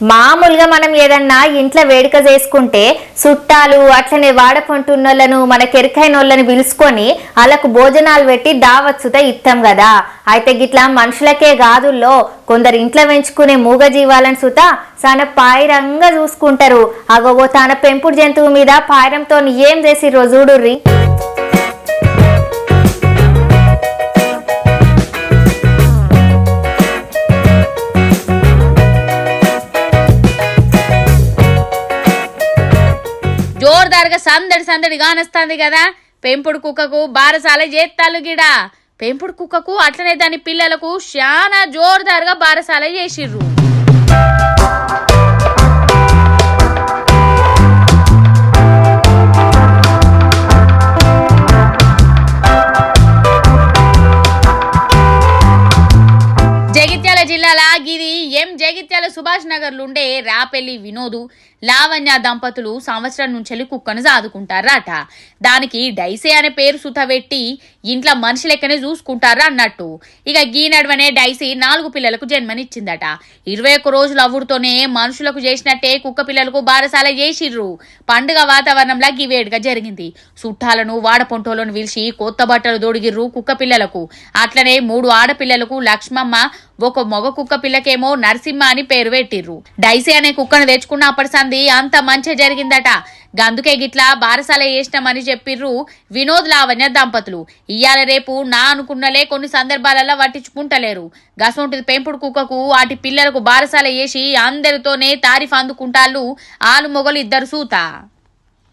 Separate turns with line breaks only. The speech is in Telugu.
మామూలుగా మనం ఏదన్నా ఇంట్లో వేడుక చేసుకుంటే చుట్టాలు అట్లనే వాడకుంటున్నోళ్ళను మన కెరికైన వాళ్ళని పిలుచుకొని వాళ్ళకు భోజనాలు పెట్టి దావచ్చుత ఇస్తాం కదా. అయితే గిట్లా మనుషులకే గాదుల్లో. కొందరు ఇంట్లో పెంచుకునే మూగ జీవాలను సుత చాలా పాయిరంగా చూసుకుంటారు. అగోగో తన పెంపుడు జంతువు మీద పాయిరంతో ఏం చేసి రోజుడుర్రి
జోరుదారుగా సందడి సందడి కానొస్తుంది కదా. పెంపుడు కుక్కకు బారసాల చేత్తాలు గిడ. పెంపుడు కుక్కకు అట్లనే దాని పిల్లలకు చాలా జోరుదారుగా బారసాల చేసిర్రు. ఇది ఎం జగిత్యాల సుభాష్ నగర్ ఉండే రాపెల్లి వినోదు లావణ్య దంపతులు సంవత్సరం నుంచి కుక్కను సాదుకుంటారట. దానికి డైసే అనే పేరు సుత పెట్టి ఇంట్లో మనిషి లెక్కనే చూసుకుంటారు అన్నట్టు. ఇక గీ నడవనే డైసీ నాలుగు పిల్లలకు జన్మనిచ్చిందట. ఇరవై ఒక్క రోజులు అవ్వుడుతోనే మనుషులకు చేసినట్టే కుక్క పిల్లలకు బారసాల చేసిర్రు. పండుగ వాతావరణంలో గీ జరిగింది. చుట్టాలను వాడపొంటోలను పిలిచి కొత్త బట్టలు దొడిగిర్రు కుక్క పిల్లలకు. అట్లనే మూడు ఆడపిల్లలకు లక్ష్మమ్మ ఒక మగ కుక్క పిల్లకేమో నరసింహ అని పేరు పెట్టిర్రు. డైసీ అనే కుక్కను తెచ్చుకున్న అప్పటి సంది అంత మంచి జరిగిందట. గందుకే గిట్లా బారసాల చేసినామని చెప్పిర్రు వినోద్ లావణ్య దంపతులు. ఇయ్యాల రేపు నా అనుకున్నలే కొన్ని సందర్భాలలో పట్టించుకుంటలేరు. గసొంటిది పెంపుడు కుక్కకు వాటి పిల్లలకు బారసాల చేసి అందరితోనే తారీఫ్ అందుకుంటాళ్ళు ఆలు మొగలు ఇద్దరు సూత.